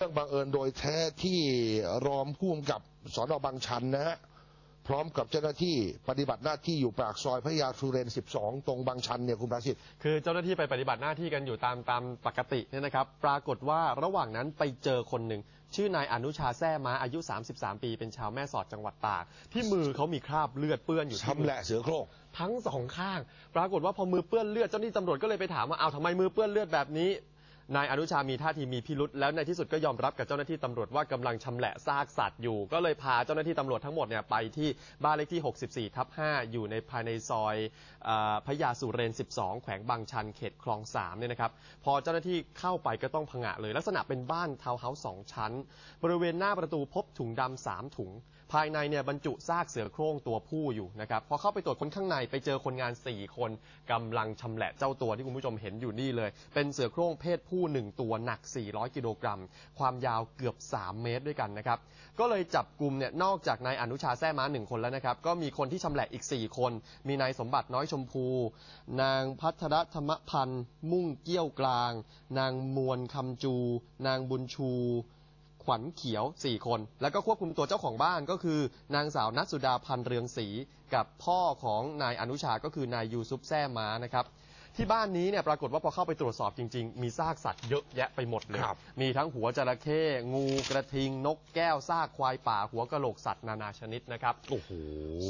เรื่องบังเอิญโดยแท้ที่รองผู้กำกับสอนอบางชันนะฮะพร้อมกับเจ้าหน้าที่ปฏิบัติหน้าที่อยู่ปากซอยพระยาสุเรน 12 ตรงบางชันเนี่ยคุณประสิทธิ์คือเจ้าหน้าที่ไปปฏิบัติหน้าที่กันอยู่ตามตามปกติเนี่ยนะครับ ปรากฏว่าระหว่างนั้นไปเจอคนหนึ่งชื่อนายอนุชาแซ่ม้าอายุ 33 ปีเป็นชาวแม่สอดจังหวัดตาก ที่มือเขามีคราบเลือดเปื้อนอยู่ที่ชำแหละเสือโคร่งทั้งสองข้าง ปรากฏว่าพอมือเปื้อนเลือดเจ้าหน้าที่ตำรวจก็เลยไปถามว่าเอาวทำไมมือเปื้อนเลือดแบบนี้ นายอนุชามีท่าทีมีพิรุษแล้วในที่สุดก็ยอมรับกับเจ้าหน้าที่ตำรวจว่ากำลังชำแหละซากสัตว์อยู่ ก็เลยพาเจ้าหน้าที่ตำรวจทั้งหมดเนี่ยไปที่บ้านเลขที่ 64 ทับ 5 อยู่ในภายในซอยอพระยาสุเรน 12 แขวงบางชันเขตคลอง 3 เนี่ยนะครับ พอเจ้าหน้าที่เข้าไปก็ต้องผงะเลย ลักษณะเป็นบ้านทาวน์เฮาส์สองชั้น บริเวณหน้าประตูพบถุงดำสามถุง ภายในเนี่ยบรรจุซากเสือโคร่งตัวผู้อยู่นะครับพอเข้าไปตรวจคนข้างในไปเจอคนงาน 4 คนกำลังชำแหละเจ้าตัวที่คุณผู้ชมเห็นอยู่นี่เลย เป็นเสือโคร่งเพศผู้ 1 ตัวหนัก 400 กิโลกรัม ความยาวเกือบ 3 เมตรด้วยกันนะครับก็เลยจับกลุ่มเนี่ยนอกจากนายอนุชาแท้ม้าหนึ่งคนแล้วนะครับก็มีคนที่ชำแหละอีก 4 คน มีนายสมบัติน้อยชมพู นางพัทรธรรมพันธ์มุ่งเกี้ยวกลาง นางมวลคำจู นางบุญชู ขวัญเขียว 4 คน แล้วก็ควบคุมตัวเจ้าของบ้านก็คือ นางสาวนัทสุดาพันธ์เรืองศรีกับพ่อของนายอนุชาก็คือนายยูซุปแซ่ม้านะครับที่บ้านนี้เนี่ยปรากฏว่าพอเข้าไปตรวจสอบจริง ๆ มีซากสัตว์เยอะแยะไปหมดเลย ครับ มีทั้งหัวจระเข้งูกระทิง นกแก้วซากควายป่าหัวกะโหลกสัตว์นานาชนิดนะครับ โอ้โห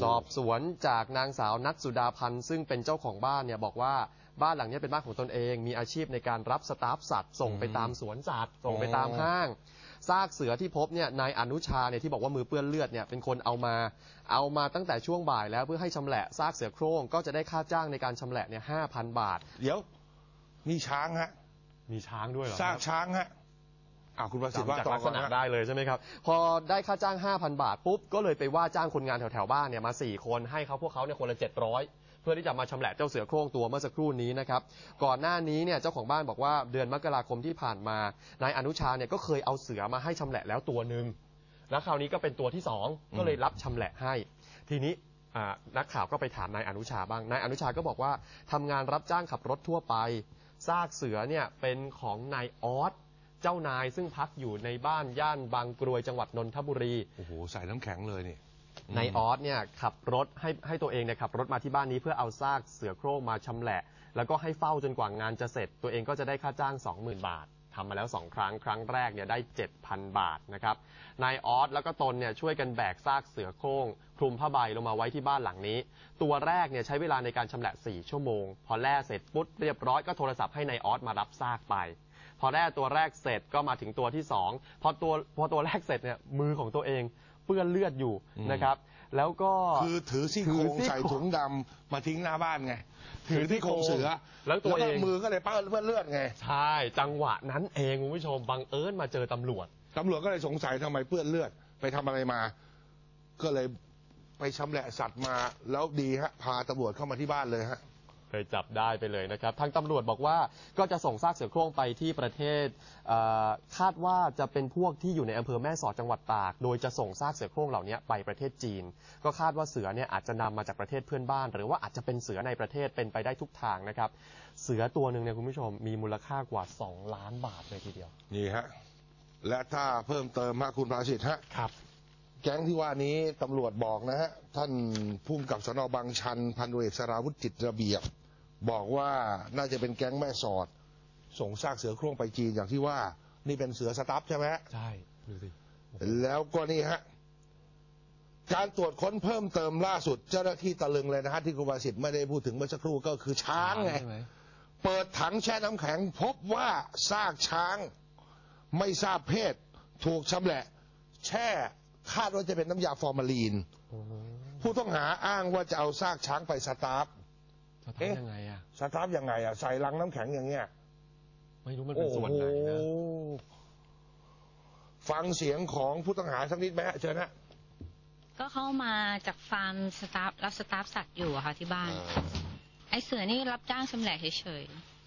สอบสวนจากนางสาวนัทสุดาพันธ์ซึ่งเป็นเจ้าของบ้านเนี่ยบอกว่าบ้านหลังนี้เป็นบ้านของตนเอง มีอาชีพในการรับสตาฟสัตว์ ส่งไปตามสวนสัตว์ ส่งไปตามห้าง ซากเสือที่พบเนี่ยนายอนุชาเนี่ยที่บอกว่ามือเปื้อนเลือดเนี่ยเป็นคนเอามา เอามาตั้งแต่ช่วงบ่ายแล้วเพื่อให้ชำแหละซากเสือโคร่งก็จะได้ค่าจ้างในการชำแหละเนี่ยห้าพันบาท เดี๋ยวนี่ช้างฮะมีช้างด้วยเหรอซากช้างฮะอ่าคุณประสิทธิ์ว่าจำจากต่อลักก่ษอนณะฮะได้เลยใช่ไหมครับ พอได้ค่าจ้าง 5,000 บาทปุ๊บ ก็เลยไปว่าจ้างคนงานแถวๆบ้านเนี่ยมา 4 คนให้เขาพวกเขาเนี่ยคนละ 700 เพื่อที่จะมาชำแหละเจ้าเสือโคร่งตัวเมื่อสักครู่นี้นะครับก่อนหน้านี้เนี่ยเจ้าของบ้านบอกว่าเดือนมกราคมที่ผ่านมานายอนุชาเนี่ยก็เคยเอาเสือมาให้ชำแหละแล้วตัวหนึ่งแล้วคราวนี้ก็เป็นตัวที่สองก็เลยรับชำแหละให้ ทีนี้นักข่าวก็ไปถามนายอนุชาบ้างนายอนุชาก็บอกว่าทำงานรับจ้างขับรถทั่วไปซากเสือเนี่ยเป็นของนายออสเจ้านายซึ่งพักอยู่ในบ้านย่านบางกรวยจังหวัดนนทบุรีโอ้โหใส่น้ำแข็งเลยนี่ นายออสเนี่ยขับรถให้ให้ตัวเองเนี่ยขับรถมาที่บ้านนี้เพื่อเอาซากเสือโคร่งมาชำแหละ แล้วก็ให้เฝ้าจนกว่างานจะเสร็จ ตัวเองก็จะได้ค่าจ้าง 20,000 บาททำมาแล้ว 2 ครั้งครั้งแรกเนี่ยได้ 7,000 บาทนะครับนายออสแล้วก็ตนเนี่ยช่วยกันแบกซากเสือโคร่งคลุมผ้าใบลงมาไว้ที่บ้านหลังนี้ ตัวแรกเนี่ยใช้เวลาในการชำแหละ 4 ชั่วโมง พอแล่เสร็จปุ๊บเรียบร้อยก็โทรศัพท์ให้นายออสมารับซากไปพอแล่ตัวแรกเสร็จก็มาถึงตัวที่สองพอตัวพอตัวแรกเสร็จเนี่ยมือของตัวเอง เปื้อนเลือดอยู่อืมนะครับ แล้วก็ คือถือซี่โครถืงอซี่โครงใส่ถุงดำมาทิ้งหน้าบ้านไง ถืถืออที่โครงเสือแล้วตัวเอง มือก็เลยเปื้อนเปื้อนเลือดไงใช่จังหวะนั้นเองคุณผู้ชมบังเอิญมาเจอตำรวจ ตำรวจก็เลยสงสัยทำไมเปื้อนเลือดไปทำอะไรมา ก็เลยไปชำแหละสัตว์มา แล้วดีฮะ พาตำรวจเข้ามาที่บ้านเลยฮะ เคยจับได้ไปเลยนะครับทางตำรวจบอกว่าก็จะส่งซากเสือโคร่งไปที่ประเทศเอ่อคาดว่าจะเป็นพวกที่อยู่ในอำเภอแม่สอดจังหวัดตาก โดยจะส่งซากเสือโคร่งเหล่านี้ไปประเทศจีน ก็คาดว่าเสือเนี่ยอาจจะนำมาจากประเทศเพื่อนบ้าน หรือว่าอาจจะเป็นเสือในประเทศเป็นไปได้ทุกทางนะครับ เสือตัวหนึ่งเนี่ยคุณผู้ชมมีมูลค่ากว่า 2 ล้านบาทเลยทีเดียวนี่ฮะและถ้าเพิ่มเติมฮะคุณภาสิทธิ์ฮะ ครับ แก๊งที่ว่านี้ตำรวจบอกนะฮะ ท่านผู้กำกับสนบางชัน พันตำรวจเอกสราวุฒิจิตระเบียบ บอกว่าน่าจะเป็นแก๊งแม่สอด ส่งซากเสือโคร่งไปจีนอย่างที่ว่า นี่เป็นเสือสตัฟใช่ไหมฮะใช่ดูสิแล้วก็นี่ฮะการตรวจค้นเพิ่มเติมล่าสุดเจ้าหน้าที่ตะลึงเลยนะฮะที่คุณวาสิทธิ์ไม่ได้พูดถึงเมื่อสักครู่ก็คือช้างไงใช่ไหมเปิดถังแช่น้ำแข็ง พบว่าซากช้าง ไม่ทราบเพศ ถูกชำแหละ แช่คาดว่าจะเป็นน้ำยาฟอร์มาลีนโอ้โหผู้ต้องหาอ้างว่าจะเอาซากช้างไปสตาร์ฟ จะเอ๊ะทำยังไงอะสตาร์ฟยังไงอะใส่ลังน้ำแข็งอย่างเงี้ยไม่รู้มันเป็นส่วนไหนนะโอ้โหฟังเสียงของผู้ต้องหาสักนิดไหมฮะเชิญฮะก็เข้ามาจากฟาร์มสตาฟรับสตาฟสัตว์อยู่อะค่ะที่บ้าน ไอเสือนี่รับจ้างชำแหละเฉย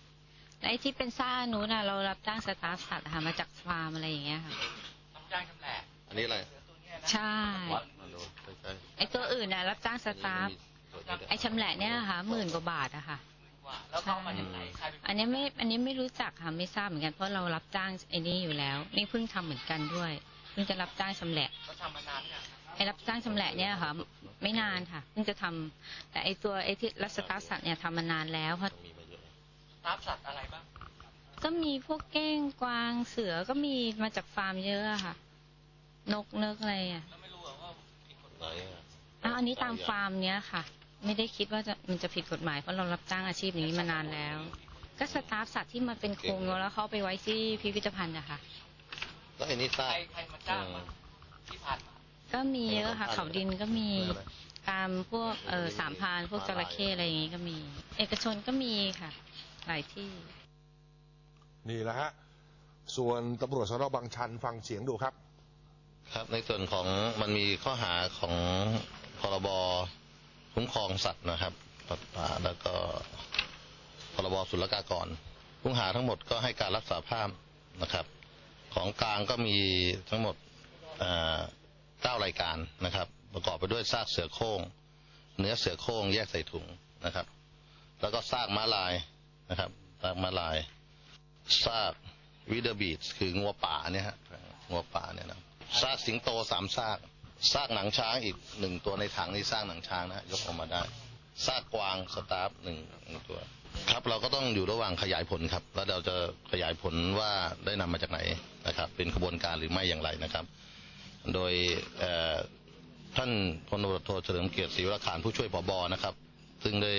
ๆและไอที่เป็นซ่านู้นน่ะเรารับจ้างสตาฟสัตว์อะค่ะมาจากฟาร์มอะไรอย่างเงี้ยค่ะอันนี้อะไรใช่วัดมาดูใกล้ไอตัวอื่นน่ะ รับจ้างสๆตาฟ นี่มันมีส่วนนี้ด้วยไอชำแหละเนี่ยค่ะหมื่นกว่าบาทอะค่ะแล้วเขาเอามาจากไหนใครเป็นคนอันนี้ไม่อันนี้ไม่รู้จักค่ะไม่ทราบเหมือนกันเพราะเรารับจ้างไอ้นี่อยู่แล้ว นี่เพิ่งทำเหมือนกันด้วยเพิ่งจะรับจ้างชำแหละเขาทำมานานเนี่ยงไอ้รับจ้างชำแหละเนี่ยค่ะ ไม่นานค่ะเพิ่งจะทำแต่ไอ้ตัวไอ้ที่รัสตาร์สัตว์เนี่ยทำมานานแล้วเพราะมีมาเยอะตามสัตว์อะไรบ้างก็มีพวกเก้งกวางเสือก็มีมาจากฟาร์มเยอะอะค่ะ นกเนิกอะไรอะแล้วไม่รู้เหรอว่าผิดกฎหไหนมายอะอ้าวอันนี้ตามฟาร์มเนี้ยค่ะ ไม่ได้คิดว่าจะมันจะผิดกฎหมายเพราะเรารับจ้างอาชีพนี้มานานแล้ว ก็สตาฟสัตว์ที่มาเป็นโครงแล้วเขาเอาไปไว้ที่พิพิธภัณฑ์อะค่ะแล้วไอ้นี่ซาใครกใครมาจ้างมาที่ผ่านมาก็มีเยอะค่ะให้เขาเขาดินก็มีเมื่อไหร่ตามพวกเออสามพรานพวกจระเข้อะไรอย่างงี้ก็มี เอกชนก็มีค่ะ หลายที่ นี่แหละฮะ ส่วนตำรวจสนบางชันฟังเสียงดูครับ ครับ ในส่วนของมันมีข้อหาของพรบ คุ้มครองสัตว์นะครับสัตว์ป่าแล้วก็พรบศุลกากรผู้ต้งหาทั้งหมดก็ให้การรับสาภาพนะครับ ของกลางก็มีทั้งหมดเอ่อเก้ารายการนะครับ ประกอบไปด้วยซากเสือโคร่งเนื้อเสือโคร่งแยกใส่ถุงนะครับ แล้วก็ซากม้าลายนะครับซากม้าลายซากวิเดอร์บีดคืองัวป่าเนี่ยฮะงัวป่าเนี่ยนะซากสิงโตสามซาก ซากหนังช้างอีกหนึ่งตัวในถังนี่ซากหนังช้างนะยกออกมาได้ซากกวางสตาฟหนึ่งหนึ่งตัว ครับเราก็ต้องอยู่ระหว่างขยายผลครับ แล้วเราจะขยายผลว่าได้นำมาจากไหนนะครับ เป็นขบวนการหรือไม่อย่างไรนะครับ โดยท่านพลตำรวจโทเฉลิมเกียรติศรีวรขานผู้ช่วยผบนะครับ ซึ่งได้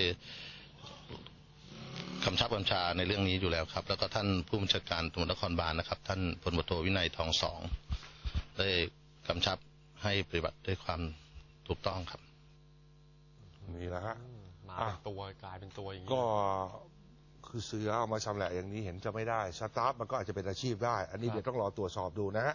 คำชับบัญชาในเรื่องนี้อยู่แล้วครับ แล้วก็ท่านผู้บัญชาการตำรวจนครบาลนะครับ ท่านพลตำรวจโทวินัยทองสองได้กำชับ ให้ปฏิบัติด้วยความถูกต้องครับ นี่แหละฮะมาอะเป็นตัวกลายเป็นตัวอย่างนี้ก็คือเสือเอามาชำแหละอย่างนี้เห็นจะไม่ได้สตาฟมันก็อาจจะเป็นอาชีพได้ อันนี้ครับเดี๋ยวต้องรอตรวจสอบดูนะฮะ